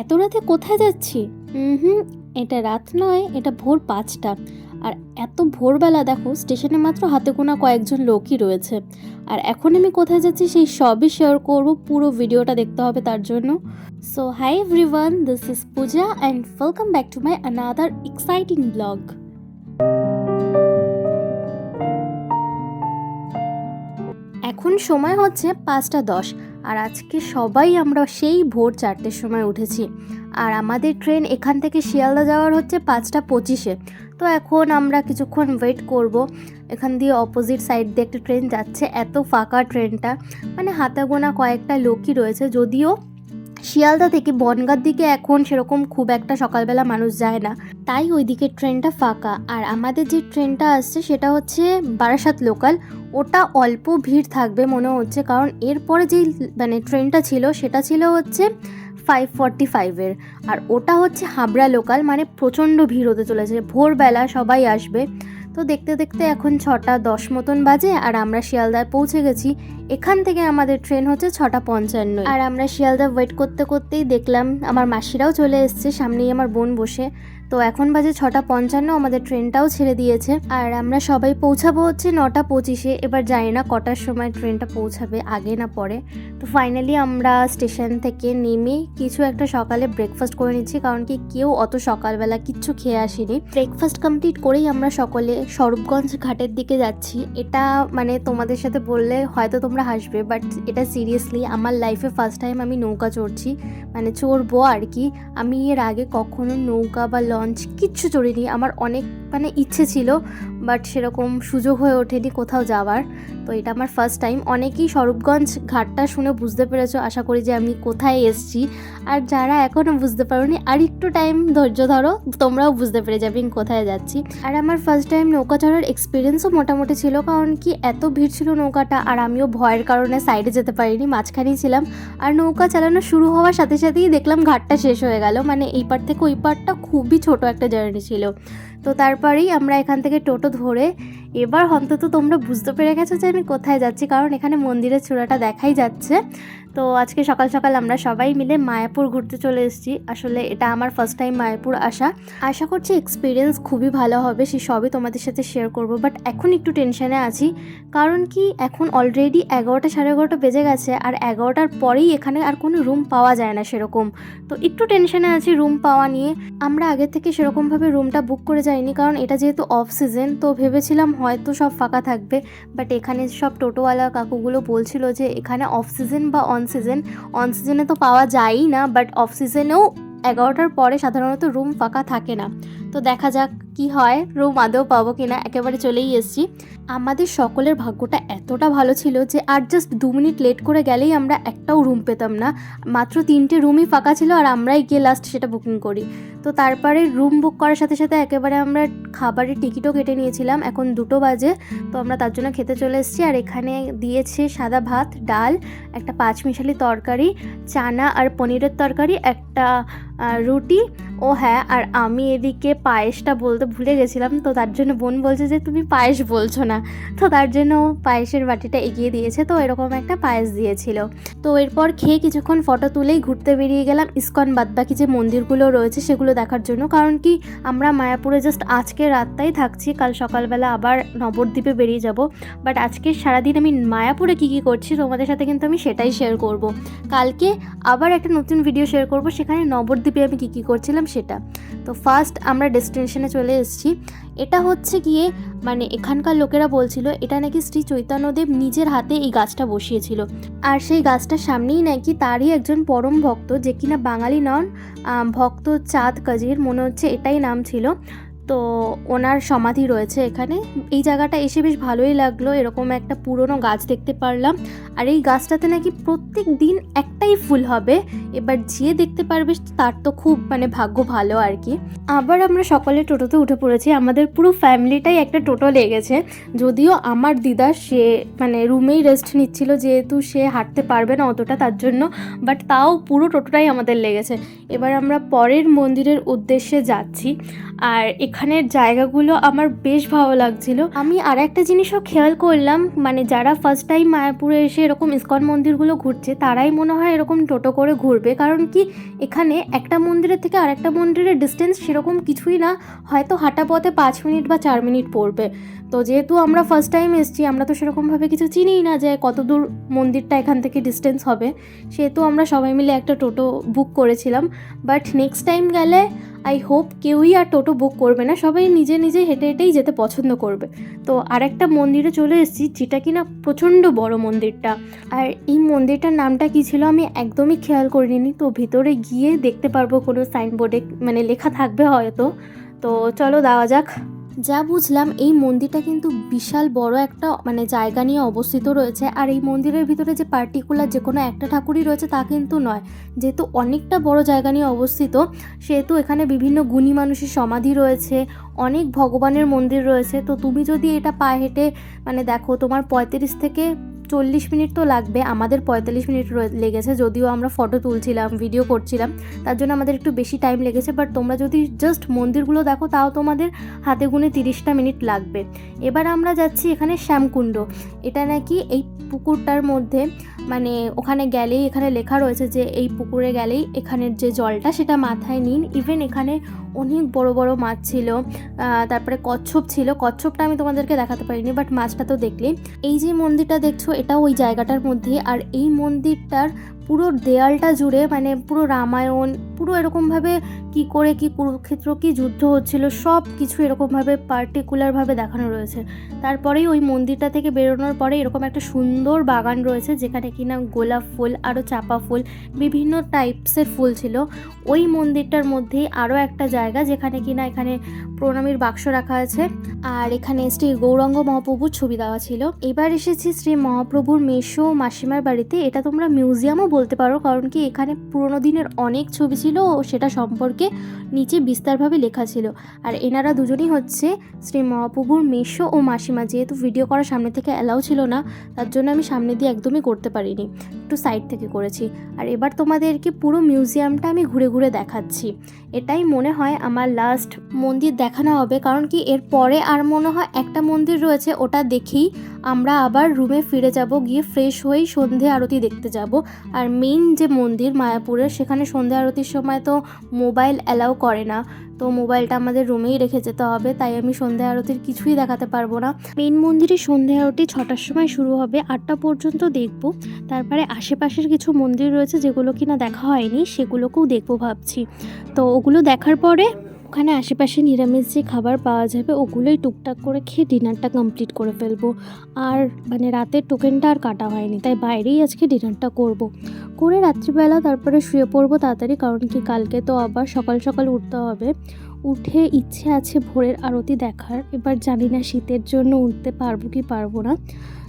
এত রাতে কোথায় যাচ্ছি? হুম, এটা রাত নয়, এটা ভোর পাঁচটা। আর এত ভোরবেলা দেখো, স্টেশনে মাত্র হাতে গোনা কয়েকজন লোকই রয়েছে। আর এখন আমি কোথায় যাচ্ছি সেই সবই শেয়ার করব, পুরো ভিডিওটা দেখতে হবে তার জন্য। So hi everyone this is Puja and welcome back to my another exciting blog এখন সময় হচ্ছে পাঁচটা দশ। আর আজকে সবাই আমরা সেই ভোর চারটের সময় উঠেছি। আর আমাদের ট্রেন এখান থেকে শিয়ালদা যাওয়ার হচ্ছে পাঁচটা পঁচিশে। তো এখন আমরা কিছুক্ষণ ওয়েট করব। এখান দিয়ে অপোজিট সাইড দিয়ে একটা ট্রেন যাচ্ছে। এত ফাঁকা ট্রেনটা। মানে হাতে গোনা কয়েকটা লোকই রয়েছে। যদিও শিয়ালদা থেকে বনগাঁর দিকে এখন সেরকম খুব একটা সকালবেলা মানুষ যায় না। তাই ওই ওইদিকে ট্রেনটা ফাঁকা। আর আমাদের যে ট্রেনটা আসছে সেটা হচ্ছে বারাসাত লোকাল। ওটা অল্প ভিড় থাকবে মনে হচ্ছে। কারণ এরপরে যেই মানে ট্রেনটা ছিল সেটা ছিল হচ্ছে ফাইভ ফর্টি ফাইভের আর ওটা হচ্ছে হাবড়া লোকাল মানে প্রচণ্ড ভিড় হতে চলেছে। ভোরবেলা সবাই আসবে। তো দেখতে দেখতে এখন ছটা দশ মতন বাজে আর আমরা শিয়ালদায় পৌঁছে গেছি। এখান থেকে আমাদের ট্রেন হচ্ছে ছটা পঞ্চান্ন। আর আমরা শিয়ালদা ওয়েট করতে করতেই দেখলাম আমার মাসিরাও চলে এসছে, সামনেই আমার বোন বসে। তো এখন বাজে ছটা পঞ্চান্ন, আমাদের ট্রেনটাও ছেড়ে দিয়েছে। আর আমরা সবাই পৌঁছাবো হচ্ছে নটা পঁচিশে, এবার জানি না কটার সময় ট্রেনটা পৌঁছাবে, আগে না পরে। তো ফাইনালি আমরা স্টেশন থেকে নেমে কিছু একটা সকালে ব্রেকফাস্ট করে নিচ্ছি, কারণ কি কেউ অত সকালবেলা কিচ্ছু খেয়ে আসিনি। ব্রেকফাস্ট কমপ্লিট করেই আমরা সকলে স্বরূপগঞ্জ ঘাটের দিকে যাচ্ছি। এটা মানে তোমাদের সাথে বললে হয়তো তোমরা হাসবে বাট এটা সিরিয়াসলি আমার লাইফে ফার্স্ট টাইম আমি নৌকা চড়ছি। মানে চড়বো আর কি। আমি এর আগে কখনো নৌকা বা লঞ্চ কিচ্ছু চড়িনি আমার অনেক মানে ইচ্ছে ছিল বাট সেরকম সুযোগ হয়ে ওঠেনি কোথাও যাওয়ার। তো এটা আমার ফার্স্ট টাইম অনেকেই স্বরূপগঞ্জ ঘাটটা শুনে বুঝতে পেরেছ, আশা করি যে আমি কোথায় এসছি। আর যারা এখনও বুঝতে পারোনি আর একটু টাইম ধৈর্য ধরো, তোমরাও বুঝতে পেরে যাবে আমি কোথায় যাচ্ছি। আর আমার ফার্স্ট টাইম নৌকা চড়ার এক্সপিরিয়েন্সও মোটামুটি ছিল, কারণ কি এত ভিড় ছিল নৌকাটা, আর আমিও ভয়ের কারণে সাইডে যেতে পারিনি, মাঝখানেই ছিলাম। আর নৌকা চালানো শুরু হওয়ার সাথে সাথেই দেখলাম ঘাটটা শেষ হয়ে গেল। মানে এই পার থেকে ওই পারটা খুবই ছোট একটা জার্নি ছিল। তো তারপরেই আমরা এখান থেকে টোটো ধরে এবার অন্তত তোমরা বুঝতে পেরে গেছো যে আমি কোথায় যাচ্ছি, কারণ এখানে মন্দিরের চূড়াটা দেখাই যাচ্ছে। তো আজকে সকাল সকাল আমরা সবাই মিলে মায়াপুর ঘুরতে চলে এসেছি। আসলে এটা আমার ফার্স্ট টাইম মায়াপুর আসা। আশা করছি এক্সপিরিয়েন্স খুবই ভালো হবে, সে সবই তোমাদের সাথে শেয়ার করব। বাট এখন একটু টেনশানে আছি, কারণ কি এখন অলরেডি এগারোটা সাড়ে এগারোটা বেজে গেছে আর এগারোটার পরেই এখানে আর কোনো রুম পাওয়া যায় না সেরকম। তো একটু টেনশানে আছি রুম পাওয়া নিয়ে। আমরা আগে থেকে সেরকমভাবে রুমটা বুক করে যাইনি, কারণ এটা যেহেতু অফ সিজন তো ভেবেছিলাম হয়তো সব ফাঁকা থাকবে বাট এখানে সব টোটোওয়ালা কাকুগুলো বলছিল যে এখানে অফ সিজন বা অন সিজন অন সিজনে তো পাওয়া যায়ই না বাট অফ সিজনেও এগারোটার পরে সাধারণত রুম ফাঁকা থাকে না। তো দেখা যাক কি হয়। রুম আদৌ পাবো কিনা একেবারে চলেই এসেছি। আমাদের সকলের ভাগ্যটা এতটা ভালো ছিল যে আর জাস্ট দু মিনিট লেট করে গেলেই আমরা একটাও রুম পেতাম না। মাত্র তিনটে রুমই ফাঁকা ছিল আর আমরাই গিয়ে লাস্ট সেটা বুকিং করি। তো তারপরে রুম বুক করার সাথে সাথে একেবারে আমরা খাবারের টিকিটও কেটে নিয়েছিলাম। এখন দুটো বাজে, তো আমরা তার জন্য খেতে চলে এসেছি। আর এখানে দিয়েছে সাদা ভাত, ডাল, একটা পাঁচমিশালি তরকারি, চানা আর পনিরের তরকারি, একটা রুটি। ও হ্যাঁ আর আমি এদিকে পায়েসটা বলতে ভুলে গেছিলাম, তো তার জন্য বোন বলছে যে তুমি পায়েস বলছো না। তো তার জন্য পায়েসের বাটিটা এগিয়ে দিয়েছে, তো এরকম একটা পায়েস দিয়েছিল। তো এরপর খেয়ে কিছুক্ষণ ফটো তুলেই ঘুরতে বেরিয়ে গেলাম ইস্কন বাদবাকি যে মন্দিরগুলো রয়েছে সেগুলো দেখার জন্য। কারণ কি, আমরা মায়াপুরে জাস্ট আজকে রাতটাই থাকছি, কাল সকালবেলা আবার নবদ্বীপে বেরিয়ে যাব। বাট আজকে সারাদিন আমি মায়াপুরে কী কী করছি তোমাদের সাথে কিন্তু আমি সেটাই শেয়ার করব। কালকে আবার একটা নতুন ভিডিও শেয়ার করব, সেখানে নবদ্বীপে আমি কী কী করছিলাম সেটা। তো ফার্স্ট আমরা ডেস্টিনেশনে চলে এসেছি। এটা হচ্ছে গিয়ে মানে এখানকার লোকেরা বলছিল, এটা নাকি শ্রী চৈতন্যদেব নিজের হাতে এই গাছটা বসিয়েছিল। আর সেই গাছটার সামনেই নাকি তারই একজন পরম ভক্ত, যে কিনা বাঙালি নন ভক্ত চাঁদ কাজির, মনে হচ্ছে এটাই নাম ছিল। তো ওনার সমাধি রয়েছে এখানে। এই জায়গাটা এসে বেশ ভালোই লাগল, এরকম একটা পুরনো গাছ দেখতে পারলাম। আর এই গাছটাতে নাকি প্রত্যেক দিন একটাই ফুল হবে, এবার যে দেখতে পারবে তার তো খুব মানে ভাগ্য ভালো আর কি। আবার আমরা সকলে টোটোতে উঠে পড়েছি, আমাদের পুরো ফ্যামিলিটাই একটা টোটো লেগেছে। যদিও আমার দিদা সে মানে রুমেই রেস্ট নিচ্ছিল, যেহেতু সে হাঁটতে পারবে না অতটা তার জন্য বাট তাও পুরো টোটোটাই আমাদের লেগেছে। এবার আমরা পরের মন্দিরের উদ্দেশ্যে যাচ্ছি। আর এখানে এখানের জায়গাগুলো আমার বেশ ভালো লাগছিল। আমি আর একটা জিনিসও খেয়াল করলাম মানে যারা ফার্স্ট টাইম মায়াপুরে এসে এরকম ইস্কন মন্দিরগুলো ঘুরছে, তারাই মনে হয় এরকম টোটো করে ঘুরবে। কারণ কি, এখানে একটা মন্দিরের থেকে আরেকটা মন্দিরের ডিস্টেন্স সেরকম কিছুই না, হয়তো হাঁটা পথে পাঁচ মিনিট বা চার মিনিট পড়বে। তো যেহেতু আমরা ফার্স্ট টাইম এসেছি, আমরা তো সেরকমভাবে কিছু চিনিই না যে কত দূর মন্দিরটা এখান থেকে ডিস্টেন্স হবে। সেহেতু আমরা সবাই মিলে একটা টোটো বুক করেছিলাম। বাট নেক্সট টাইম গেলে আই হোপ কেউই আর টোটো বুক করবে না, সবাই নিজে নিজে হেঁটে হেঁটেই যেতে পছন্দ করবে। তো আর একটা মন্দিরে চলে এসেছি, যেটা কিনা প্রচণ্ড বড় মন্দিরটা। আর এই মন্দিরটার নামটা কি ছিল আমি একদমই খেয়াল করিনি, তো ভিতরে গিয়ে দেখতে পারব কোনো সাইনবোর্ডে মানে লেখা থাকবে হয়তো। তো চলো দেওয়া যাক। যা বুঝলাম, এই মন্দিরটা কিন্তু বিশাল বড় একটা মানে জায়গা নিয়ে অবস্থিত রয়েছে। আর এই মন্দিরের ভিতরে যে পার্টিকুলার যে কোনো একটা ঠাকুরই রয়েছে তা কিন্তু নয়। যেহেতু অনেকটা বড় জায়গা নিয়ে অবস্থিত, সেহেতু এখানে বিভিন্ন গুণী মানুষের সমাধি রয়েছে, অনেক ভগবানের মন্দির রয়েছে। তো তুমি যদি এটা পায়ে হেঁটে মানে দেখো তোমার পঁয়ত্রিশ থেকে চল্লিশ মিনিট তো লাগবে, আমাদের পঁয়তাল্লিশ মিনিট লেগেছে, যদিও আমরা ফটো তুলছিলাম ভিডিও করছিলাম, তার জন্য আমাদের একটু বেশি টাইম লেগেছে বাট তোমরা যদি জাস্ট মন্দিরগুলো দেখো, তাও তোমাদের হাতে গুনে তিরিশটা মিনিট লাগবে। এবার আমরা যাচ্ছি এখানে শ্যামকুণ্ড, এটা নাকি এই পুকুরটার মধ্যে মানে ওখানে গেলেই এখানে লেখা রয়েছে যে এই পুকুরে গেলেই এখানের যে জলটা সেটা মাথায় নিন। ইভেন এখানে অনেক বড় বড় মাছ ছিল তারপরে কচ্ছপ ছিল। কচ্ছপটা আমি তোমাদেরকে দেখাতে পারিনি বাট মাছটা তো দেখলে। এই যে মন্দিরটা দেখছ এটা ওই জায়গাটার মধ্যে। আর এই মন্দিরটার পুরো দেয়ালটা জুড়ে মানে পুরো রামায়ণ, পুরো এরকমভাবে কি করে, কি কুরুক্ষেত্র, কি যুদ্ধ হচ্ছিল, সব কিছু এরকমভাবে পার্টিকুলারভাবে দেখানো রয়েছে। তারপরেই ওই মন্দিরটা থেকে বেরোনোর পরে এরকম একটা সুন্দর বাগান রয়েছে, যেখানে কিনা গোলাপ ফুল, আরও চাপা ফুল, বিভিন্ন টাইপসের ফুল ছিল। ওই মন্দিরটার মধ্যেই আরও একটা জায়গা, যেখানে কিনা এখানে প্রণামীর বাক্স রাখা আছে, আর এখানে শ্রী গৌরাঙ্গ মহাপ্রভুর ছবি দেওয়া ছিল। এবার এসেছি শ্রী মহাপ্রভুর মেশো মাসিমার বাড়িতে, এটা তোমরা মিউজিয়ামও বলতে পারো, কারণ কি এখানে পুরোনো দিনের অনেক ছবি ছিল ও সেটা সম্পর্কে নিচে বিস্তারভাবে লেখা ছিল। আর এনারা দুজনই হচ্ছে শ্রী মহাপ্রভুর মেশো ও মাসিমা। যেহেতু ভিডিও করার সামনে থেকে অ্যালাউ ছিল না, তার জন্য আমি সামনে দিয়ে একদমই করতে পারিনি। একটু সাইড থেকে করেছি। আর এবার তোমাদেরকে পুরো মিউজিয়ামটা আমি ঘুরে ঘুরে দেখাচ্ছি। এটাই মনে হয় আমার লাস্ট মন্দির দেখানো হবে, কারণ কি এর পরে আর মনে হয় একটা মন্দির রয়েছে, ওটা দেখেই আমরা আবার রুমে ফিরে যাব, গিয়ে ফ্রেশ হয়েই সন্ধে আরতি দেখতে যাব। আর মেইন যে মন্দির মায়াপুরের, সেখানে সন্ধে আরতির সময় তো মোবাইল অ্যালাউ করে না। তো মোবাইলটা আমাদের রুমেই রেখে যেতে হবে, তাই আমি সন্ধে আরতির কিছুই দেখাতে পারব না। মেইন মন্দিরে সন্ধে আরতি ছটার সময় শুরু হবে, আটটা পর্যন্ত দেখব। তারপরে আশেপাশের কিছু মন্দির রয়েছে, যেগুলো কিনা দেখা হয়নি, সেগুলোকেও দেখব ভাবছি। তো ওগুলো দেখার পরে ওখানে আশেপাশে নিরামিষ যে খাবার পাওয়া যাবে, ওগুলোই টুকটাক করে খেয়ে ডিনারটা কমপ্লিট করে ফেলব আর মানে রাতের টোকেনটা আর কাটা হয়নি, তাই বাইরেই আজকে ডিনারটা করব। করে রাত্রিবেলা তারপরে শুয়ে পড়ব তাড়াতাড়ি, কারণ কি কালকে তো আবার সকাল সকাল উঠতে হবে উঠে ইচ্ছে আছে ভোরের আরতি দেখার। এবার জানি না শীতের জন্য উঠতে পারব কি পারব না।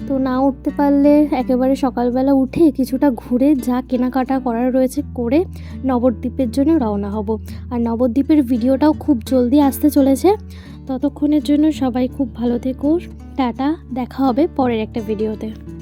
তো না উঠতে পারলে একেবারে সকালবেলা উঠে কিছুটা ঘুরে যা কেনাকাটা করার রয়েছে করে নবদ্বীপের জন্য রওনা হব। আর নবদ্বীপের ভিডিওটাও খুব জলদি আসতে চলেছে। ততক্ষণের জন্য সবাই খুব ভালো থেকো। টাটা, দেখা হবে পরের একটা ভিডিওতে।